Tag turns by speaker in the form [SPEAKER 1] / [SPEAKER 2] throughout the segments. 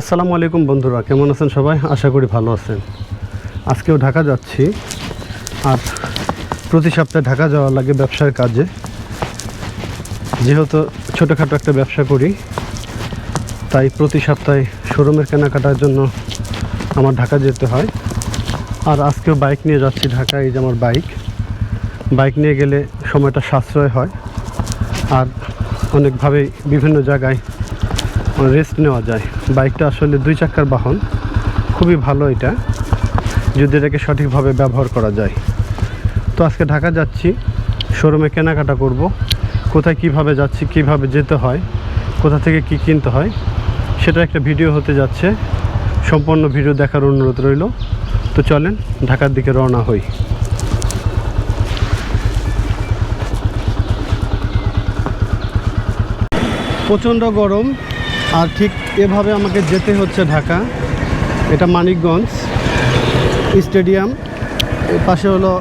[SPEAKER 1] আসসালামু আলাইকুম বন্ধুরা, কেমন আছেন সবাই? আশা করি ভালো আছেন। আজকেও ঢাকা যাচ্ছি। আর প্রতি সপ্তাহে ঢাকা যাওয়া লাগে ব্যবসার কাজে। যেহেতু ছোটোখাটো একটা ব্যবসা করি, তাই প্রতি সপ্তাহে শোরুমের কেনাকাটার জন্য আমার ঢাকা যেতে হয়। আর আজকেও বাইক নিয়ে যাচ্ছি ঢাকা এই যে আমার বাইক। বাইক নিয়ে গেলে সময়টা সাশ্রয় হয়। আর অনেকভাবেই বিভিন্ন জায়গায় রেস্ট নেওয়া যায়। বাইকটা আসলে দুই চাকার বাহন। খুবই ভালো এটা, যদি এটাকে সঠিকভাবে ব্যবহার করা যায়। তো আজকে ঢাকা যাচ্ছি, শোরুমে কেনাকাটা করব। কোথায় কীভাবে যাচ্ছি, কীভাবে যেতে হয়, কোথা থেকে কি কিনতে হয়, সেটা একটা ভিডিও হতে যাচ্ছে। সম্পূর্ণ ভিডিও দেখার অনুরোধ রইল। তো চলেন, ঢাকার দিকে রওনা হই। প্রচণ্ড গরম আর ঠিক এভাবে আমাকে যেতে হচ্ছে ঢাকা। এটা মানিকগঞ্জ স্টেডিয়াম। পাশে হলো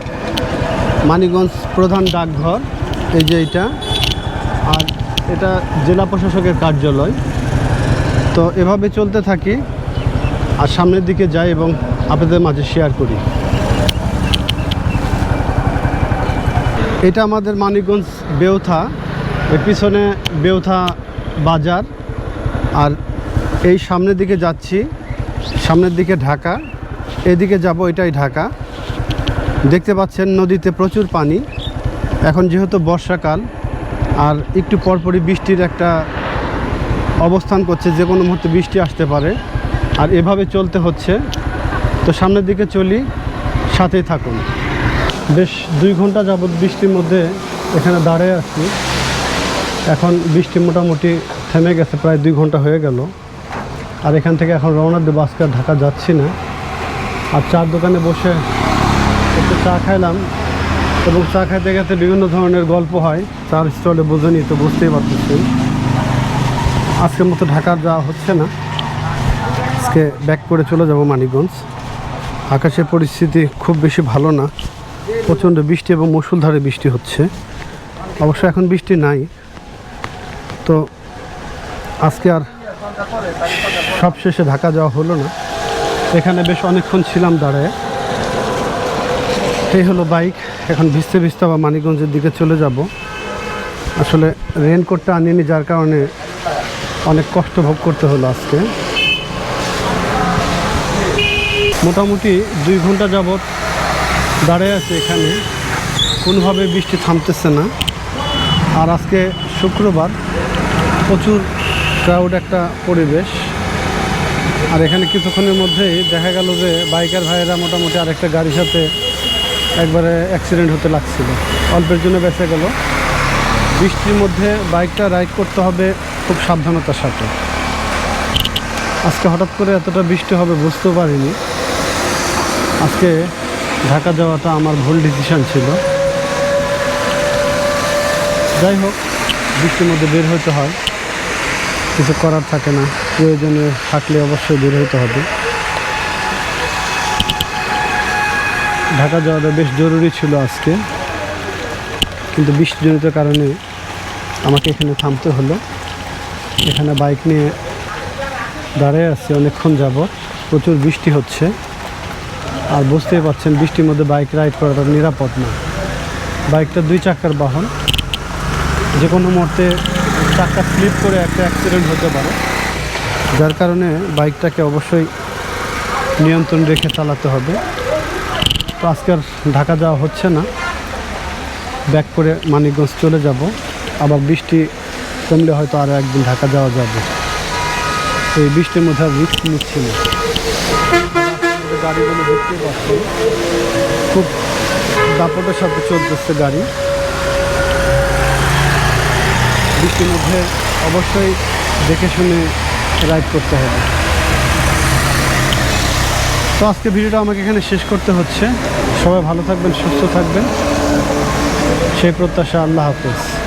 [SPEAKER 1] মানিকগঞ্জ প্রধান ডাকঘর, এই যে এটা আর এটা জেলা প্রশাসকের কার্যালয়। তো এভাবে চলতে থাকি, আর সামনের দিকে যাই এবং আপনাদের মাঝে শেয়ার করি। এটা আমাদের মানিকগঞ্জ বেউথা। এর পিছনে বেউথা বাজার। আর এই সামনের দিকে যাচ্ছি, সামনের দিকে ঢাকা, এদিকে যাব এটাই ঢাকা। দেখতে পাচ্ছেন নদীতে প্রচুর পানি, এখন যেহেতু বর্ষাকাল, আর একটু পরপরই বৃষ্টির একটা অবস্থান করছে, যে কোনো মুহূর্তে বৃষ্টি আসতে পারে, আর এভাবে চলতে হচ্ছে। তো সামনের দিকে চলি, সাথেই থাকুন। বেশ দুই ঘণ্টা যাবৎ বৃষ্টির মধ্যে এখানে দাঁড়িয়ে আছি। এখন বৃষ্টি মোটামুটি থেমে গেছে, প্রায় দুই ঘণ্টা হয়ে গেল। আর এখান থেকে এখন রওনা দেবো, আজকে ঢাকা যাচ্ছি না। আর চার দোকানে বসে একটু চা খাইলাম এবং চা খাইতে খাইতে বিভিন্ন ধরনের গল্প হয় চার স্টলে বোঝেনি তো বুঝতেই পারতেছেন আজকের মতো ঢাকা যাওয়া হচ্ছে না। আজকে ব্যাক করে চলে যাব মানিকগঞ্জ। আকাশের পরিস্থিতি খুব বেশি ভালো না। প্রচণ্ড বৃষ্টি এবং মুসুলধারে বৃষ্টি হচ্ছে। অবশ্য এখন বৃষ্টি নাই। তো আজকে আর সবশেষে ঢাকা যাওয়া হলো না। এখানে বেশ অনেকক্ষণ ছিলাম দাঁড়ায়। এই হলো বাইক। এখন ভিজতে ভিজতে আবার মানিকগঞ্জের দিকে চলে যাব। আসলে রেনকোটটা আনিনি, যার কারণে অনেক কষ্ট ভোগ করতে হলো আজকে। মোটামুটি দুই ঘণ্টা যাবৎ দাঁড়িয়ে আছে এখানে। কোনোভাবে বৃষ্টি থামতেছে না। আর আজকে শুক্রবার প্রচুর ক্রাউড একটা পরিবেশ। আর এখানে কিছুক্ষণের মধ্যেই দেখা গেল যে বাইকার ভাইয়েরা মোটামুটি আরেকটা গাড়ির সাথে একবারে অ্যাক্সিডেন্ট হতে লাগছিল। অল্পের জন্য বেঁচে গেল। বৃষ্টির মধ্যে বাইকটা রাইড করতে হবে খুব সাবধানতার সাথে। আজকে হঠাৎ করে এতটা বৃষ্টি হবে বুঝতেও পারিনি। আজকে ঢাকা যাওয়াটা আমার ভুল ডিসিশন ছিল। যাই হোক, বৃষ্টির মধ্যে বের হতে হয়। কিছু করার থাকে না। প্রয়োজনে থাকলে অবশ্যই বের হতে হবে। ঢাকা যাওয়াটা বেশ জরুরি ছিল আজকে। কিন্তু বৃষ্টিজনিত কারণে আমাকে এখানে থামতে হলো। এখানে বাইক নিয়ে দাঁড়িয়ে আছি, অনেকক্ষণ যাব প্রচুর বৃষ্টি হচ্ছে। আর বুঝতেই পারছেন, বৃষ্টির মধ্যে বাইক রাইড করাটা নিরাপদ না। বাইকটা দুই চাকার বাহন। যে কোনো মুহূর্তে চাকা স্লিপ করে একটা অ্যাক্সিডেন্ট হতে পারে। যার কারণে বাইকটাকে অবশ্যই নিয়ন্ত্রণ রেখে চালাতে হবে। তো আজকে ঢাকা যাওয়া হচ্ছে না। ব্যাক করে মানিকগঞ্জ চলে যাব। আবার বৃষ্টি কমলে হয়তো আরও একদিন ঢাকা যাওয়া যাবে। তো এই বৃষ্টির মধ্যে আর রিস্ক নিচ্ছি না। গাড়িগুলো দেখতে পাচ্ছি খুব দাপটের সাথে চলতেছে গাড়ি। বৃষ্টির মধ্যে অবশ্যই দেখে শুনে রাইড করতে হবে। তো আজকে ভিডিওটা আমাকে এখানে শেষ করতে হচ্ছে। সবাই ভালো থাকবেন, সুস্থ থাকবেন। সেই প্রত্যাশা, আল্লাহ হাফেজ।